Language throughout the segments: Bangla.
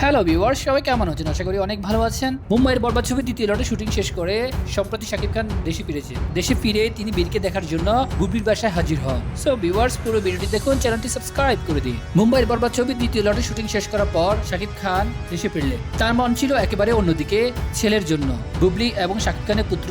হ্যালো ভিউয়ার্স সবাই কেমন আছেন? আশা করি অনেক ভালো আছেন। মুম্বাইয়ের বরবাদ ছবি দ্বিতীয় লটে শুটিং শেষ করে সম্প্রতি শাকিব খান দেশে ফিরেছে। দেশে ফিরে তিনি বীরকে দেখার জন্য বুবির বাসায় হাজির হন। সো ভিউয়ার্স পুরো ভিডিওটি দেখুন চ্যানেলটি সাবস্ক্রাইব করে দিন। মুম্বাইয়ের বরবাদ ছবি দ্বিতীয় লটে শুটিং শেষ করার পর শাকিব খান দেশে ফিরলেন। তার মন ছিল একেবারে অন্যদিকে, ছেলের জন্য। বুবলি এবং শাকিব খানের পুত্র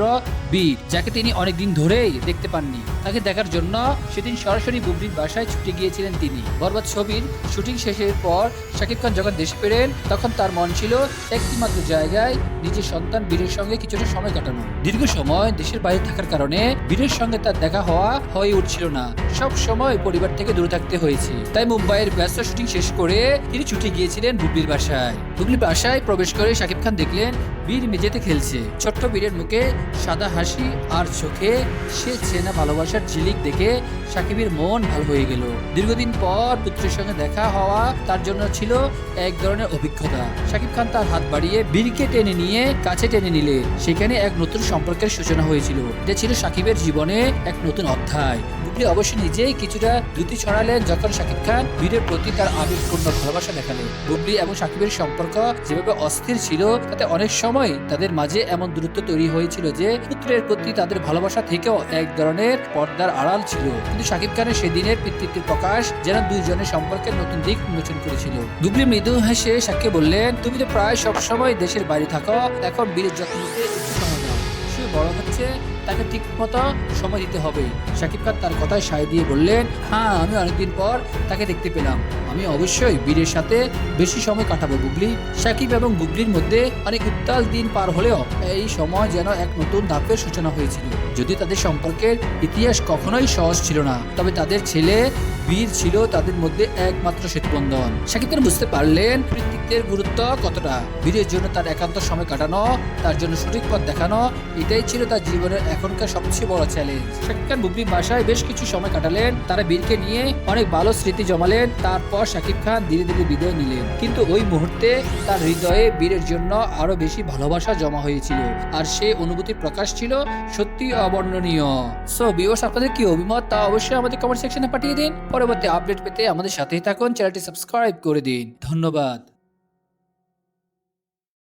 বীর, যাকে তিনি অনেকদিন ধরেই দেখতে পাননি। তাকে দেখার জন্য সেদিন সরাসরি বুবলির বাসায় ছুটে গিয়েছিলেন তিনি। বরবাদ ছবির শুটিং শেষের পর শাকিব খান যখন দেশে ফেরেন, তখন তার মন ছিল একটিমাত্র জায়গায় নিজের সন্তান বীরের সঙ্গে কিছুটা সময় কাটানো। দীর্ঘ সময় দেশের বাইরে থাকার কারণে বীরের সঙ্গে তার দেখা হওয়া হয়ে উঠছিল না। সব সময় পরিবার থেকে দূরে থাকতে হয়েছে। তাই মুম্বাইয়ের ব্যস্ত শুটিং শেষ করে তিনি ছুটে গিয়েছিলেন বুবলির বাসায়। বুবলির বাসায় প্রবেশ করে শাকিব খান দেখলেন বীর মেঝেতে খেলছে। ছোট্ট বীরের মুখে সাদা হাসি আর চোখে সে চেনা ভালোবাসার ঝিলিক দেখে সাকিবের মন ভালো হয়ে গেল। দীর্ঘদিন পর পুত্রের সঙ্গে দেখা হওয়া তার জন্য ছিল এক ধরনের অভিজ্ঞতা। সাকিব খান তার হাত বাড়িয়ে বীরকে টেনে নিয়ে কাছে টেনে নিলে, সেখানে এক নতুন সম্পর্কের সূচনা হয়েছিল। যা ছিল সাকিবের জীবনে এক নতুন অধ্যায়। বুবলি অবশ্য নিজেই কিছুটা দ্রুতি ছড়ালেন যখন সাকিব খান বীরের প্রতি তার আবেগপূর্ণ ভালোবাসা দেখালেন। বুবলি এবং সাকিবের সম্পর্ক যেভাবে অস্থির ছিল, তাতে অনেক সময় তাদের মাঝে এমন দূরত্ব তৈরি হয়েছিল যে পুত্রের প্রতি তাদের ভালোবাসা থেকেও এক ধরনের পর্দার আড়াল ছিল। কিন্তু শাকিব খানের সেদিনের পিতৃত্বের প্রকাশ যেন দুইজনের সম্পর্কে নতুন দিক উন্মোচন করেছিল। বুবলি মৃদু হেসে সাক্ষী বললেন, তুমি তো প্রায় সব সময় দেশের বাইরে থাকো, এখন বীরের যত্ন নিতে সময় বড় হচ্ছে, তাকে ঠিক মতো সময় দিতে হবে। শাকিব খান তার কথায় সায় দিয়ে বললেন হ্যাঁ আমি অনেকদিন পর তাকে দেখতে পেলাম। আমি অবশ্যই বীরের সাথে বেশি সময় কাটাবো, বুবলি। শাকিব এবং বুবলির মধ্যে অনেক উত্তাল দিন পার হলেও এই সময় যেন এক নতুন ধাপের সূচনা হয়েছিল। যদি তাদের সম্পর্কের ইতিহাস কখনোই সহজ ছিল না, তবে তাদের ছেলে বীর ছিল তাদের মধ্যে একমাত্র সেতুবন্ধন খান বুঝতে পারলেন কৃতিত্বের গুরুত্ব কতটা। বীরের জন্য তার একান্ত সময় কাটানো, তার জন্য সঠিক পথ দেখানো, এটাই ছিল তার জীবনের এখনকার সবচেয়ে বড় চ্যালেঞ্জ শাকিব খান বাসায় বেশ কিছু সময় কাটালেন, তারা বীরকে নিয়ে অনেক ভালো স্মৃতি জমালেন, তারপর শাকিব খান ধীরে ধীরে বিদায় নিলেন। কিন্তু ওই মুহূর্তে তার হৃদয়ে বীরের জন্য আরও বেশি ভালোবাসা জমা হয়েছিল। আর সে অনুভূতি প্রকাশ ছিল সত্যি অবর্ণনীয়। সো বিওস আপনাদের কি অভিমত তা অবশ্যই আমাদের কমেন্ট সেকশনে পাঠিয়ে দিন। পরবর্তী আপডেট পেতে আমাদের সাথেই থাকুন, চ্যানেলটি সাবস্ক্রাইব করে দিন। ধন্যবাদ।